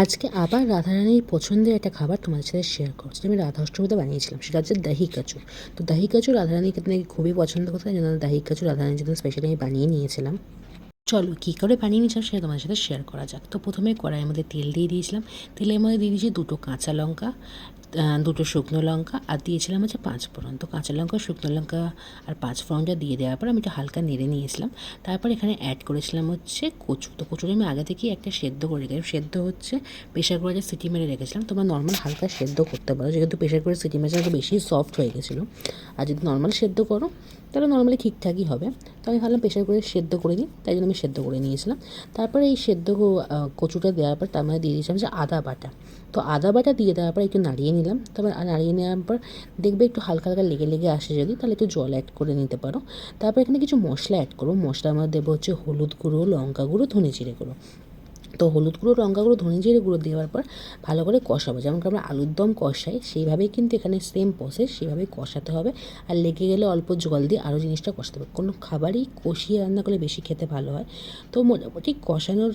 আজকে আবার রাধারানীর পছন্দের একটা খাবার তোমাদের সাথে শেয়ার করছি। আমি রাধা অষ্টমীতে বানিয়েছিলাম, সেটা হচ্ছে দাহি কাচু তো দাহি কাচু রাধারানী খেতে নাকি খুবই পছন্দ করতো জন্য দাহি কাচু রাধারানীর জন্য স্পেশালি আমি বানিয়ে নিয়েছিলাম। চলো, কী করে বানিয়ে নিয়েছিলাম সেটা তোমাদের সাথে শেয়ার করা যাক। তো প্রথমে কড়াইয়ের মধ্যে তেল দিয়ে দিয়েছিলাম। তেলের মধ্যে দিয়ে দিয়েছি দুটো কাঁচা লঙ্কা দুটো শুকনো লঙ্কা আর দিয়েছিলাম হচ্ছে পাঁচ ফোড়ন। তো কাঁচা লঙ্কা, শুকনো লঙ্কা আর পাঁচ ফোড়নটা দিয়ে দেওয়ার পর আমি একটু হালকা নেড়ে নিয়েছিলাম। তারপর এখানে অ্যাড করেছিলাম হচ্ছে কচু। তো কচুটা আমি আগে থেকেই একটা সেদ্ধ করে রেখেছিলাম সেদ্ধ হচ্ছে প্রেশার কুকারে সিটি মেরে রেখেছিলাম। তোমরা নর্মাল হালকা সেদ্ধ করতে পারো। যেহেতু প্রেশার কুকারে সিটি মেরে বেশি সফট হয়ে গেছিল। আর যদি নর্মাল সেদ্ধ করো, তাহলে নর্মালি ঠিকঠাকই হবে। তো আমি ভাবলাম প্রেশার করে সেদ্ধ করে নিই, তাই জন্য আমি সেদ্ধ করে নিয়েছিলাম। তারপরে এই সেদ্ধ কচুটা দেওয়ার পর তার মধ্যে দিয়ে দিয়েছিলাম যে আদা বাটা। তো আদা বাটা দিয়ে দেওয়ার পর একটু নাড়িয়ে নিলাম। আর নাড়িয়ে নেওয়ার পর দেখবে একটু হালকা হালকা লেগে লেগে আসে যদি, তাহলে একটু জল অ্যাড করে নিতে পারো। তারপর এখানে কিছু মশলা অ্যাড করো। মশলার মধ্যে দেবো হচ্ছে হলুদ গুঁড়ো, লঙ্কা গুঁড়ো, ধনে জিরে গুঁড়ো। তো হলুদ গুঁড়ো, লঙ্কা গুঁড়ো, ধনে জিরে গুঁড়ো দেওয়ার পর ভালো করে কষাবো। যেমন আমরা আলুর দম কষাই, সেইভাবেই কিন্তু এখানে সেম প্রসেস সেইভাবেই কষাতে হবে। আর লেগে গেলে অল্প জল দিয়ে আরও জিনিসটা কষাতে হবে। কোনো খাবারই কষিয়ে রান্না করলে বেশি খেতে ভালো হয়। তো মোটামুটি কষানোর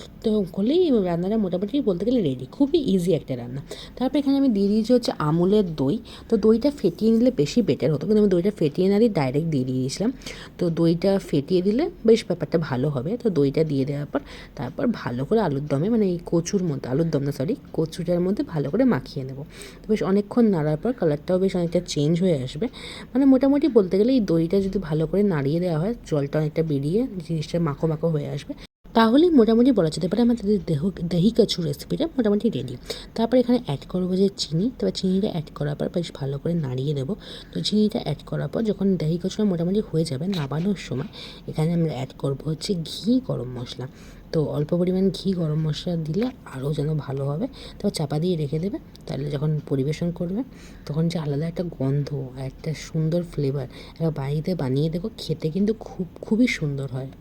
হলেই রান্নাটা মোটামুটি বলতে গেলে রেডি খুবই ইজি একটা রান্না। তারপর এখানে আমি দিয়ে দিয়েছি হচ্ছে আমুলের দই। তো দইটা ফেটিয়ে নিলে বেশি বেটার হতো। কিন্তু আমি দইটা ফেটিয়ে না দিয়ে ডাইরেক্ট দিয়ে দিয়েছিলাম। তো দইটা ফেটিয়ে দিলে বেশ ব্যাপারটা ভালো হবে। তো দইটা দিয়ে দেওয়ার পর তারপর ভালো করে আলুর দমে মানে এই কচুর মধ্যে, আলুর দম না সরি কচুটার মধ্যে ভালো করে মাখিয়ে নেব। তো বেশ অনেকক্ষণ নাড়ার পর কালারটাও বেশ অনেকটা চেঞ্জ হয়ে আসবে। মানে মোটামুটি বলতে গেলে এই দইটা যদি ভালো করে নাড়িয়ে দেওয়া হয়, জলটা অনেকটা বেরিয়ে জিনিসটা মাখো মাখো হয়ে আসবে। তাহলেই মোটামুটি বলা যেতে পারে আমাদের দেহ, দহি কাচু রেসিপিটা মোটামুটি রেডি তারপর এখানে অ্যাড করব যে চিনি, তারপর চিনিটা অ্যাড করার পর বেশ ভালো করে নাড়িয়ে দেবো। তো চিনিটা অ্যাড করার পর যখন দহি কাচুটা মোটামুটি হয়ে যাবে নাবানোর সময়, এখানে আমরা অ্যাড করব হচ্ছে ঘি গরম মশলা। তো অল্প পরিমাণ ঘি গরম মশলা দিলে আরও যেন ভালো হবে। তারপর চাপা দিয়ে রেখে দেবে, তাহলে যখন পরিবেশন করবে, তখন যে আলাদা একটা গন্ধ আর একটা সুন্দর ফ্লেভার এবার বাড়িতে বানিয়ে দেখো খেতে কিন্তু খুব, খুবই সুন্দর হয়।